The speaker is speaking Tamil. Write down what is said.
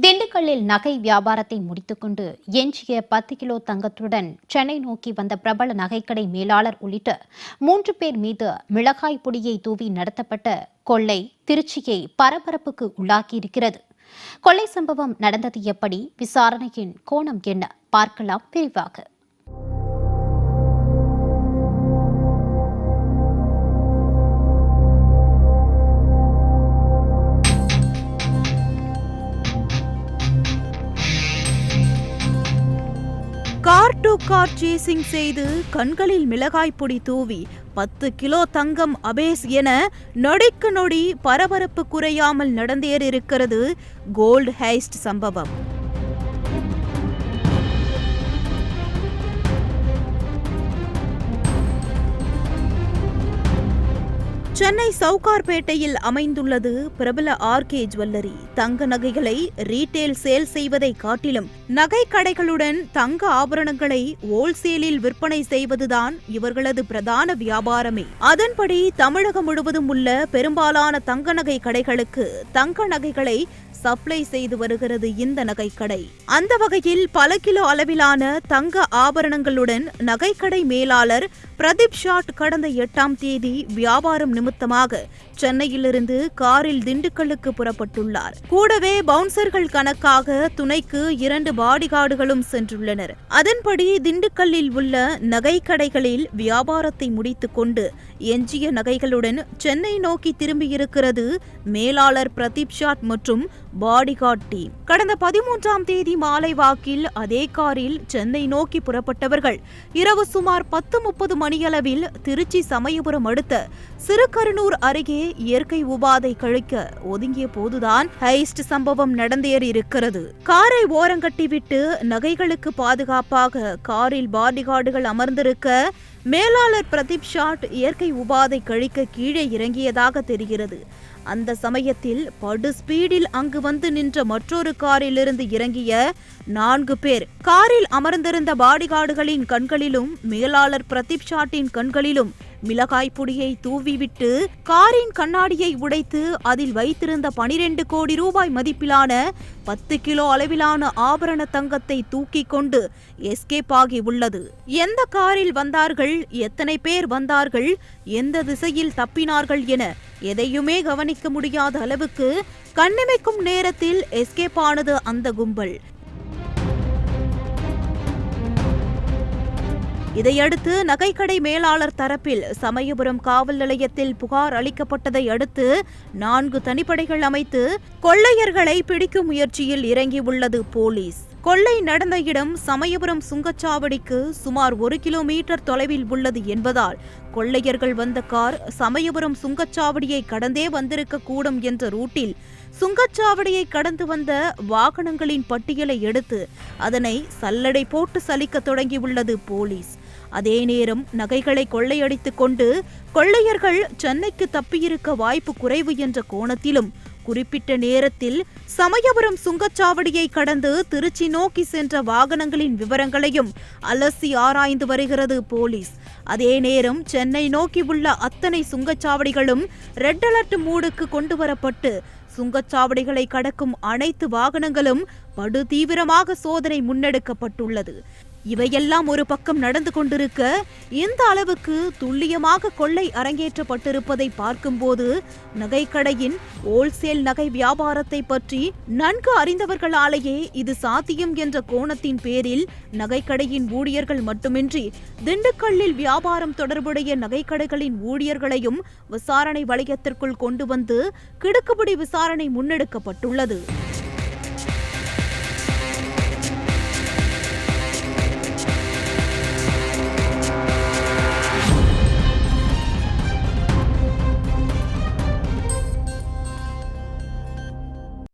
திண்டுக்கல்லில் நகை வியாபாரத்தை முடித்துக்கொண்டு எஞ்சிய பத்து கிலோ தங்கத்துடன் சென்னை நோக்கி வந்த பிரபல நகைக்கடை மேலாளர் உள்ளிட்ட மூன்று பேர் மீது மிளகாய் பொடியை தூவி நடத்தப்பட்ட கொள்ளை திருச்சியை பரபரப்புக்கு உள்ளாக்கியிருக்கிறது. கொள்ளை சம்பவம் நடந்தது எப்படி? விசாரணையின் கோணம் என்ன? பார்க்கலாம் விரிவாக. கார் டு கார் சேசிங் செய்து கண்களில் மிளகாய் பொடி தூவி பத்து கிலோ தங்கம் அபேஸ் என நொடிக்கு நொடி பரபரப்பு குறையாமல் நடந்தேறிருக்கிறது கோல்டு ஹைஸ்ட் சம்பவம். சென்னை சவுகார்பேட்டையில் அமைந்துள்ளது பிரபல ஆர்கே ஜுவல்லரி. தங்க நகைகளை ரீட்டெயில் சேல் செய்வதை காட்டிலும் நகை கடைகளுடன் தங்க ஆபரணங்களை ஹோல்சேலில் விற்பனை செய்வதுதான் இவர்களது பிரதான வியாபாரமே. அதன்படி தமிழகம் முழுவதும் உள்ள பெரும்பாலான தங்க நகை கடைகளுக்கு தங்க நகைகளை சப்ளை செய்து வருகிறது இந்த நகைக்கடை அந்த வகையில் பல கிலோ அளவிலான தங்க ஆபரணங்களுடன் நகைக்கடை மேலாளர் பிரதீப் ஷாட் கடந்த எட்டாம் தேதி வியாபாரம் நிமித்தமாக சென்னையிலிருந்து காரில் திண்டுக்கல்லுக்கு புறப்பட்டுள்ளார். கூடவே பவுன்சர்கள் கணக்காக துணைக்கு இரண்டு பாடிகார்டுகளும் சென்றுள்ளனர். அதன்படி திண்டுக்கல்லில் உள்ள நகைக்கடைகளில் வியாபாரத்தை முடித்துக் கொண்டு எஞ்சிய நகைகளுடன் சென்னை நோக்கி திரும்பியிருக்கிறது மேலாளர் பிரதீப் ஷாட் மற்றும் பாடிகார்ட் டீம். கடந்த பதிமூன்றாம் தேதி மாலை வாக்கில் அதே காரில் சென்னை நோக்கி புறப்பட்டவர்கள் இரவு சுமார் பத்து முப்பது மணியளவில் திருச்சி சமயபுரம் அடுத்த திருக்கருணூர் அருகே இயற்கை உபாதை கழிக்க ஒதுங்கிய போதுதான் ஹைஸ்ட் சம்பவம் நடந்தேறியிருக்கிறது. காரை ஓரங்கட்டிவிட்டு நகைகளுக்கு பாதுகாப்பாக காரில் பாடிகார்டுகள் அமர்ந்திருக்க மேலாளர் பிரதீப் ஷாட் இயற்கை உபாதை கழிக்க கீழே இறங்கியதாக தெரிகிறது. அந்த சமயத்தில் படு ஸ்பீடில் அங்கு வந்து நின்ற மற்றொரு காரிலிருந்து இறங்கிய நான்கு பேர் காரில் அமர்ந்திருந்த பாடிகார்டுகளின் கண்களிலும் மேலாளர் பிரதீப் ஷாட்டின் கண்களிலும் மிளகாய் பொடியை தூவிவிட்டு காரின் கண்ணாடியை உடைத்து அதில் வைத்திருந்த பனிரெண்டு கோடி ரூபாய் மதிப்பிலான பத்து கிலோ அளவிலான ஆபரண தங்கத்தை தூக்கி கொண்டு எஸ்கேப் ஆகி உள்ளது. எந்த காரில் வந்தார்கள் எத்தனை பேர் வந்தார்கள் எந்த திசையில் தப்பினார்கள் என எதையுமே கவனிக்க முடியாத அளவுக்கு கண்ணிமைக்கும் நேரத்தில் எஸ்கேப் ஆனது அந்த கும்பல். இதையடுத்து நகைக்கடை மேலாளர் தரப்பில் சமயபுரம் காவல் நிலையத்தில் புகார் அளிக்கப்பட்டதை அடுத்து நான்கு தனிப்படைகள் அமைத்து கொள்ளையர்களை பிடிக்கும் முயற்சியில் இறங்கியுள்ளது போலீஸ். கொள்ளை நடந்த இடம் சமயபுரம் சுங்கச்சாவடிக்கு சுமார் ஒரு கிலோமீட்டர் தொலைவில் உள்ளது என்பதால் கொள்ளையர்கள் வந்த கார் சமயபுரம் சுங்கச்சாவடியை கடந்தே வந்திருக்க கூடும் என்ற ரூட்டில் சுங்கச்சாவடியை கடந்து வந்த வாகனங்களின் பட்டியலை எடுத்து அதனை சல்லடை போட்டு சலிக்க தொடங்கியுள்ளது போலீஸ். அதே நேரம் நகைகளை கொள்ளையடித்துக் கொண்டு கொள்ளையர்கள் சென்னைக்கு தப்பியிருக்க வாய்ப்பு குறைவு என்ற கோணத்திலும் குறிப்பிட்ட நேரத்தில் சமயபுரம் சுங்கச்சாவடியை கடந்து திருச்சி நோக்கி சென்ற வாகனங்களின் விவரங்களையும் அலசி ஆராய்ந்து வருகிறது போலீஸ். அதே நேரம் சென்னை நோக்கி உள்ள அத்தனை சுங்கச்சாவடிகளும் ரெட் அலர்ட் மூடுக்கு கொண்டு வரப்பட்டு சுங்கச்சாவடிகளை கடக்கும் அனைத்து வாகனங்களும் படு தீவிரமாக சோதனை முன்னெடுக்கப்பட்டுள்ளது. இவையெல்லாம் ஒரு பக்கம் நடந்து கொண்டிருக்க இந்த அளவுக்கு துல்லியமாக கொள்ளை அரங்கேற்றப்பட்டிருப்பதை பார்க்கும்போது நகைக்கடையின் ஹோல்சேல் நகை வியாபாரத்தை பற்றி நன்கு அறிந்தவர்களாலேயே இது சாத்தியம் என்ற கோணத்தின் பேரில் நகைக்கடையின் ஊழியர்கள் மட்டுமின்றி திண்டுக்கல்லில் வியாபாரம் தொடர்புடைய நகைக்கடைகளின் ஊழியர்களையும் விசாரணை வளையத்திற்குள் கொண்டு வந்து கிடுக்குபடி விசாரணை முன்னெடுக்கப்பட்டுள்ளது.